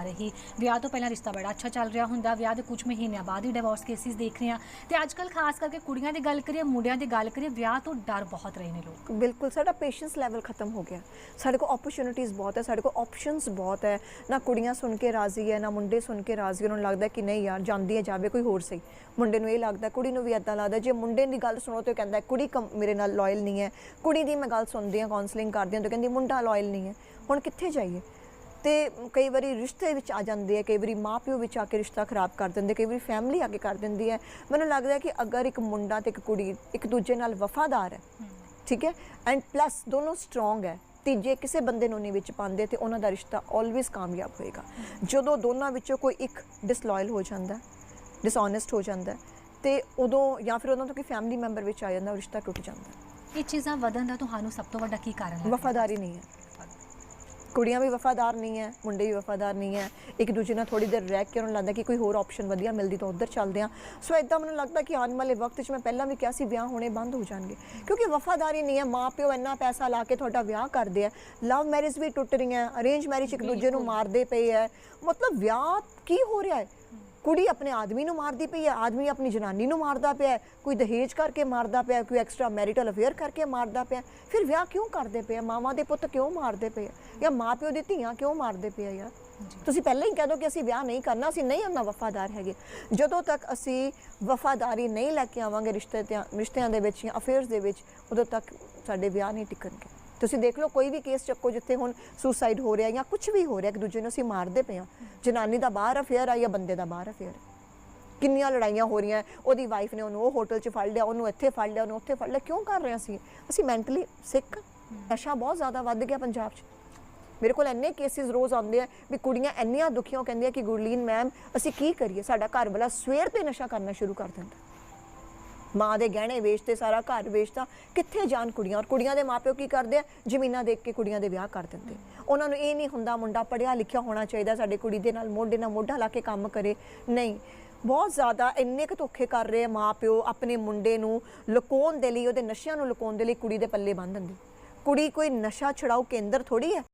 ਆ ਰਹੀ। ਵਿਆਹ ਤੋਂ ਪਹਿਲਾਂ ਰਿਸ਼ਤਾ ਬੜਾ ਅੱਛਾ ਚੱਲ ਰਿਹਾ ਹੁੰਦਾ। ਵਿਆਹ ਦੇ ਕੁਝ ਮਹੀਨਿਆਂ ਬਾਅਦ ਹੀ ਡਿਵੋਰਸ ਕੇਸਿਸ ਦੇਖ ਰਹੇ ਆ ਤੇ ਅੱਜ ਕੱਲ ਖਾਸ ਕਰਕੇ ਕੁੜੀਆਂ ਦੀ ਗੱਲ ਕਰੀਏ, ਮੁੰਡਿਆਂ ਦੀ ਗੱਲ ਕਰੀਏ, ਵਿਆਹ ਤੋਂ ਡਰ ਬਹੁਤ ਰਹੇ ਨੇ ਲੋਕ। ਬਿਲਕੁਲ, ਸਾਡਾ ਪੇਸ਼ੈਂਸ ਲੈਵਲ ਖਤਮ ਹੋ ਗਿਆ। ਸਾਡੇ ਕੋਲ ਓਪਰਚ्युनिटीज ਬਹੁਤ ਹੈ, ਸਾਡੇ ਕੋਲ ਆਪਸ਼ਨਸ ਬਹੁਤ ਹੈ। ਨਾ ਕੁੜੀਆਂ ਸੁਣ ਕੇ ਰਾਜ਼ੀ ਹੈ, ਨਾ ਮੁੰਡੇ ਸੁਣ ਕੇ ਰਾਜ਼ੀ ਉਹਨਾਂ ਨੂੰ ਲੱਗਦਾ ਕਿ ਨਹੀਂ ਯਾਰ, ਜਾਂਦੀ ਹੈ, ਜਾਵੇ, ਕੋਈ ਹੋਰ ਸਹੀ। ਮੁੰਡੇ ਨੂੰ ਇਹ ਲੱਗਦਾ, ਕੁੜੀ ਨੂੰ ਵੀ ਇਦਾਂ ਲੱਗਦਾ, ਜੇ ਮੁੰਡੇ ਦੀ ਗੱਲ ਸੁਣੋ ਤੇ ਕਹਿੰਦਾ, ਕੁੜੀ ਮੇਰੇ ਨਾਲ ਲਾਇਲ ਨਹੀਂ ਹੈ। ਕੁੜੀ ਦੀ ਮੈਂ ਗੱਲ ਸੁਣਦੀ ਹਾਂ ਕਾਉਂਸਲਿੰਗ ਕਰਦੀ ਹਾਂ, ਤਾਂ ਕਹਿੰਦੀ, ਮੁੰਡਾ ਲਾਇਲ ਨਹੀਂ ਹੈ। ਹੁਣ ਕਿੱਥੇ ਜਾਈਏ? ਤੇ ਕਈ ਵਾਰੀ ਰਿਸ਼ਤੇ ਵਿੱਚ ਆ ਜਾਂਦੇ ਆ ਕਈ ਵਾਰੀ ਮਾਪਿਓ ਵਿੱਚ ਆ ਕੇ ਰਿਸ਼ਤਾ ਖਰਾਬ ਕਰ ਦਿੰਦੇ ਕਈ ਵਾਰੀ ਫੈਮਿਲੀ ਆ ਕੇ ਕਰ ਦਿੰਦੀ ਹੈ। ਮੈਨੂੰ ਲੱਗਦਾ ਹੈ ਕਿ ਅਗਰ ਇੱਕ ਮੁੰਡਾ ਤੇ ਇੱਕ ਕੁੜੀ ਇੱਕ ਦੂਜੇ ਨਾਲ ਵਫਾਦਾਰ ਹੈ ਠੀਕ ਹੈ? ਐਂਡ ਪਲੱਸ ਦੋਨੋਂ ਸਟਰੋਂਗ ਹੈ ਤੀਜੇ ਕਿਸੇ ਬੰਦੇ ਨੂੰ ਨਹੀਂ ਵਿੱਚ ਪਾਉਂਦੇ ਤੇ ਉਹਨਾਂ ਦਾ ਰਿਸ਼ਤਾ ਆਲਵੇਸ ਕਾਮਯਾਬ ਹੋਏਗਾ। ਜਦੋਂ ਦੋਨਾਂ ਵਿੱਚੋਂ ਕੋਈ ਇੱਕ ਡਿਸਲੋਇਲ ਹੋ ਜਾਂਦਾ ਡਿਸਓਨੈਸਟ ਹੋ ਜਾਂਦਾ ਤੇ ਉਦੋਂ ਜਾਂ ਫਿਰ ਉਹਨਾਂ ਤੋਂ ਕੋਈ ਫੈਮਿਲੀ ਮੈਂਬਰ ਵਿੱਚ ਆ ਜਾਂਦਾ ਉਹ ਰਿਸ਼ਤਾ ਟੁੱਟ ਜਾਂਦਾ। ਇਹ ਚੀਜ਼ਾਂ ਵਧਣ ਦਾ ਤੁਹਾਨੂੰ ਸਭ ਤੋਂ ਵੱਡਾ ਕੀ ਕਾਰਨ ਲੱਗਦਾ ਵਫਾਦਾਰੀ ਨਹੀਂ ਹੈ। ਕੁੜੀਆਂ ਵੀ ਵਫਾਦਾਰ ਨਹੀਂ ਹੈ ਮੁੰਡੇ ਵੀ ਵਫਾਦਾਰ ਨਹੀਂ ਹੈ। ਇੱਕ ਦੂਜੇ ਨਾਲ ਥੋੜੀ ਦੇਰ ਰਹਿ ਕੇ ਉਹਨਾਂ ਨੂੰ ਲੱਗਦਾ ਕਿ ਕੋਈ ਹੋਰ ਆਪਸ਼ਨ ਵਧੀਆ ਮਿਲਦੀ ਤਾਂ ਉੱਧਰ ਚੱਲਦੇ ਆ ਸੋ ਇਦਾਂ ਮੈਨੂੰ ਲੱਗਦਾ ਕਿ ਆਉਣ ਵਾਲੇ ਵਕਤ 'ਚ ਮੈਂ ਪਹਿਲਾਂ ਵੀ ਕਿਹਾ ਸੀ ਵਿਆਹ ਹੋਣੇ ਬੰਦ ਹੋ ਜਾਣਗੇ। ਕਿਉਂਕਿ ਵਫਾਦਾਰੀ ਨਹੀਂ ਹੈ ਮਾਂ ਪਿਓ ਇੰਨਾ ਪੈਸਾ ਲਾ ਕੇ ਤੁਹਾਡਾ ਵਿਆਹ ਕਰਦੇ ਆ ਲਵ ਮੈਰਿਜ ਵੀ ਟੁੱਟ ਰਹੀਆਂ ਅਰੇਂਜ ਮੈਰਿਜ ਇੱਕ ਦੂਜੇ ਨੂੰ ਮਾਰਦੇ ਪਏ ਹੈ। ਮਤਲਬ ਵਿਆਹ ਕੀ ਹੋ ਰਿਹਾ ਹੈ? ਕੁੜੀ ਆਪਣੇ ਆਦਮੀ ਨੂੰ ਮਾਰਦੀ ਪਈ ਹੈ ਆਦਮੀ ਆਪਣੀ ਜਨਾਨੀ ਨੂੰ ਮਾਰਦਾ ਪਿਆ ਕੋਈ ਦਹੇਜ ਕਰਕੇ ਮਾਰਦਾ ਪਿਆ ਕੋਈ ਐਕਸਟਰਾ ਮੈਰਿਟਲ ਅਫੇਅਰ ਕਰਕੇ ਮਾਰਦਾ ਪਿਆ। ਫਿਰ ਵਿਆਹ ਕਿਉਂ ਕਰਦੇ ਪਏ ਮਾਵਾਂ ਦੇ ਪੁੱਤ ਕਿਉਂ ਮਾਰਦੇ ਪਏ ਜਾਂ ਮਾਪਿਓ ਦੀ ਧੀਆਂ ਕਿਉਂ ਮਾਰਦੇ ਪਏ ਯਾਰ? ਤੁਸੀਂ ਪਹਿਲਾਂ ਹੀ ਕਹਿ ਦੋ ਕਿ ਅਸੀਂ ਵਿਆਹ ਨਹੀਂ ਕਰਨਾ ਅਸੀਂ ਨਹੀਂ ਉਹਨਾਂ ਵਫਾਦਾਰ ਹੈਗੇ। ਜਦੋਂ ਤੱਕ ਅਸੀਂ ਵਫਾਦਾਰੀ ਨਹੀਂ ਲੈ ਕੇ ਆਵਾਂਗੇ ਰਿਸ਼ਤੇ ਰਿਸ਼ਤਿਆਂ ਦੇ ਵਿੱਚ ਜਾਂ ਅਫੇਅਰਸ ਦੇ ਵਿੱਚ ਉਦੋਂ ਤੱਕ ਸਾਡੇ ਵਿਆਹ ਨਹੀਂ ਟਿਕਣਗੇ। ਤੁਸੀਂ ਦੇਖ ਲਓ, ਕੋਈ ਵੀ ਕੇਸ ਚੱਕੋ ਜਿੱਥੇ ਹੁਣ ਸੁਸਾਈਡ ਹੋ ਰਿਹਾ ਜਾਂ ਕੁਝ ਵੀ ਹੋ ਰਿਹਾ, ਇੱਕ ਦੂਜੇ ਨੂੰ ਅਸੀਂ ਮਾਰਦੇ ਪਏ ਹਾਂ। ਜਨਾਨੀ ਦਾ ਬਾਹਰ ਅਫੇਅਰ ਆ ਜਾਂ ਬੰਦੇ ਦਾ ਬਾਹਰ ਅਫੇਅਰ ਕਿੰਨੀਆਂ ਲੜਾਈਆਂ ਹੋ ਰਹੀਆਂ, ਉਹਦੀ ਵਾਈਫ ਨੇ ਉਹਨੂੰ ਉਹ ਹੋਟਲ 'ਚ ਫੜ ਲਿਆ, ਉਹਨੂੰ ਇੱਥੇ ਫੜ ਲਿਆ, ਉਹਨੂੰ ਉੱਥੇ ਫੜ ਲਿਆ। ਕਿਉਂ ਕਰ ਰਹੇ ਸੀ ਅਸੀਂ? ਮੈਂਟਲੀ ਸਿੱਖ ਨਸ਼ਾ ਬਹੁਤ ਜ਼ਿਆਦਾ ਵੱਧ ਗਿਆ ਪੰਜਾਬ 'ਚ। ਮੇਰੇ ਕੋਲ ਇੰਨੇ ਕੇਸਿਸ ਰੋਜ਼ ਆਉਂਦੇ ਆ ਵੀ ਕੁੜੀਆਂ ਇੰਨੀਆਂ ਦੁਖੀਆਂ ਕਹਿੰਦੀਆਂ ਕਿ ਗੁਰਲੀਨ ਮੈਮ ਅਸੀਂ ਕੀ ਕਰੀਏ? ਸਾਡਾ ਘਰ ਵਾਲਾ ਸਵੇਰ ਤੇ ਨਸ਼ਾ ਕਰਨਾ ਸ਼ੁਰੂ ਕਰ ਦਿੰਦਾ। ਮਾਂ ਦੇ ਗਹਿਣੇ ਵੇਚਤੇ ਸਾਰਾ ਘਰ ਵੇਚਤਾ ਕਿੱਥੇ ਜਾਣ ਕੁੜੀਆਂ? ਔਰ ਕੁੜੀਆਂ ਦੇ ਮਾਪਿਓ ਕੀ ਕਰਦੇ ਆ? ਜ਼ਮੀਨਾਂ ਦੇਖ ਕੇ ਕੁੜੀਆਂ ਦੇ ਵਿਆਹ ਕਰ ਦਿੰਦੇ। ਉਹਨਾਂ ਨੂੰ ਇਹ ਨਹੀਂ ਹੁੰਦਾ ਮੁੰਡਾ ਪੜਿਆ ਲਿਖਿਆ ਹੋਣਾ ਚਾਹੀਦਾ, ਸਾਡੇ ਕੁੜੀ ਦੇ ਨਾਲ ਮੋਢੇ ਨਾਲ ਮੋਢਾ ਲਾ ਕੇ ਕੰਮ ਕਰੇ। ਨਹੀਂ, ਬਹੁਤ ਜ਼ਿਆਦਾ ਇੰਨੇ ਕੁ ਧੋਖੇ ਕਰ ਰਹੇ ਆ ਮਾਪਿਓ ਆਪਣੇ ਮੁੰਡੇ ਨੂੰ ਲੁਕਾਉਣ ਦੇ ਲਈ, ਉਹਦੇ ਨਸ਼ਿਆਂ ਨੂੰ ਲੁਕਾਉਣ ਦੇ ਲਈ ਕੁੜੀ ਦੇ ਪੱਲੇ ਬੰਨ੍ਹ ਦਿੰਦੇ। ਕੁੜੀ ਕੋਈ ਨਸ਼ਾ ਛਡਾਊ ਕੇਂਦਰ ਥੋੜੀ ਹੈ?